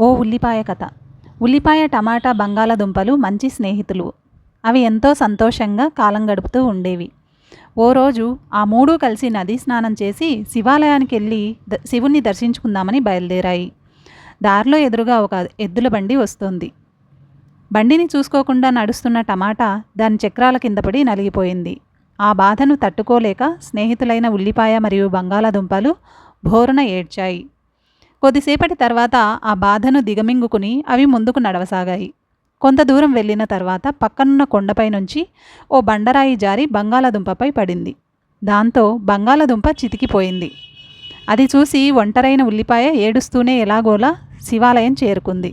ఓ ఉల్లిపాయ కథ. ఉల్లిపాయ టమాటా బంగాళదుంపలు మంచి స్నేహితులు. అవి ఎంతో సంతోషంగా కాలం గడుపుతూ ఉండేవి. ఓ రోజు ఆ మూడు కలిసి నదీ స్నానం చేసి శివాలయానికి వెళ్ళి ద- శివుణ్ణి దర్శించుకుందామని బయలుదేరాయి. దారిలో ఎదురుగా ఒక ఎద్దుల బండి వస్తుంది. బండిని చూసుకోకుండా నడుస్తున్న టమాటా దాని చక్రాల కింద పడి నలిగిపోయింది. ఆ బాధను తట్టుకోలేక స్నేహితులైన ఉల్లిపాయ మరియు బంగాళాదుంపలు భోరున ఏడ్చాయి. కొద్దిసేపటి తర్వాత ఆ బాధను దిగమింగుకుని అవి ముందుకు నడవసాగాయి. కొంత దూరం వెళ్ళిన తర్వాత పక్కనున్న కొండపై నుంచి ఓ బండరాయి జారి బంగాళాదుంపపై పడింది. దాంతో బంగాళాదుంప చితికిపోయింది. అది చూసి ఒంటరైన ఉల్లిపాయ ఏడుస్తూనే ఎలాగోలా శివాలయం చేరుకుంది.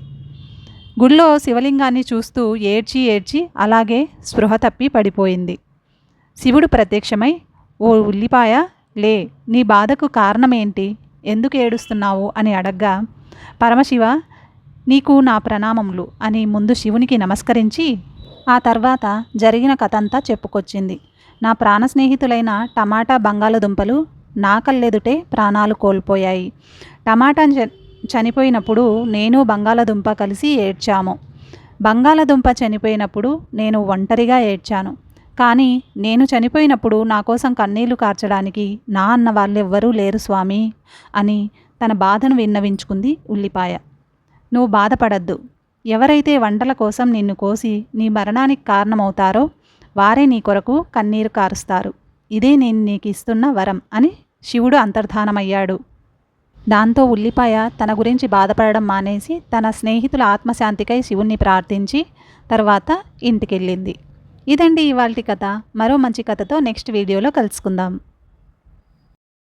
గుడిలో శివలింగాన్ని చూస్తూ ఏడ్చి ఏడ్చి అలాగే స్పృహ తప్పి పడిపోయింది. శివుడు ప్రత్యక్షమై ఓ ఉల్లిపాయ లే నీ బాధకు కారణమేంటి? ఎందుకు ఏడుస్తున్నావు అని అడగ్గా పరమశివ నీకు నా ప్రణామములు అని ముందు శివునికి నమస్కరించి ఆ తర్వాత జరిగిన కథ అంతా చెప్పుకొచ్చింది. నా ప్రాణ స్నేహితులైన టమాటా బంగాళదుంపలు నా కళ్ళెదుటే ప్రాణాలు కోల్పోయాయి. టమాటా చ- చనిపోయినప్పుడు నేను బంగాళదుంప కలిసి ఏడ్చాము. బంగాళదుంప చనిపోయినప్పుడు నేను ఒంటరిగా ఏడ్చాను. కానీ నేను చనిపోయినప్పుడు నా కోసం కన్నీళ్ళు కార్చడానికి నా అన్న వాళ్ళెవ్వరూ లేరు స్వామి అని తన బాధను విన్నవించుకుంది ఉల్లిపాయ. నువ్వు బాధపడద్దు. ఎవరైతే వంటల కోసం నిన్ను కోసి నీ మరణానికి కారణమవుతారో వారే నీ కొరకు కన్నీరు కారుస్తారు. ఇదే నేను నీకు ఇస్తున్న వరం అని శివుడు అంతర్ధానమయ్యాడు. దాంతో ఉల్లిపాయ తన గురించి బాధపడడం మానేసి తన స్నేహితుల ఆత్మశాంతికై శివుణ్ణి ప్రార్థించి తర్వాత ఇంటికెళ్ళింది. ఇదండి ఇవాళ కథ. మరో మంచి కథతో నెక్స్ట్ వీడియోలో కలుసుకుందాం.